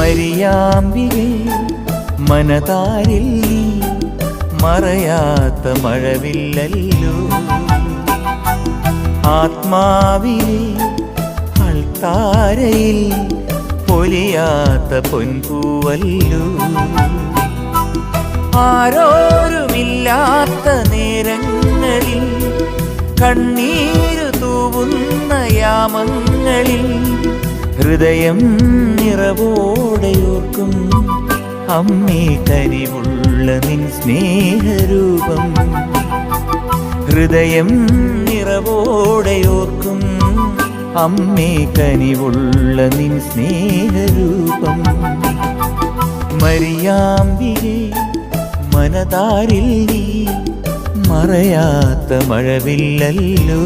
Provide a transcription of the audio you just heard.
മരിയാമ്പികെ മനതാരിൽ മറയാത്ത മഴവില്ലല്ലോ. ആത്മാവിലെ അൾത്താരയിൽ പൊലിയാത്ത പൊൻപൂവല്ലോ. ആരോരുമില്ലാത്ത നേരങ്ങളിൽ കണ്ണീരു തൂവുന്ന യാമങ്ങളിൽ ഹൃദയം നിറവോടെയോർക്കും. അമ്മേ കനിവുള്ള നിൻ സ്നേഹരൂപം. ഹൃദയം നിറവോടെയോർക്കും. അമ്മേ കനിവുള്ള നിൻ സ്നേഹരൂപം. മരിയാമ്പികെ മനതാരിൽ നീ മറയാത്ത മഴവില്ലല്ലോ.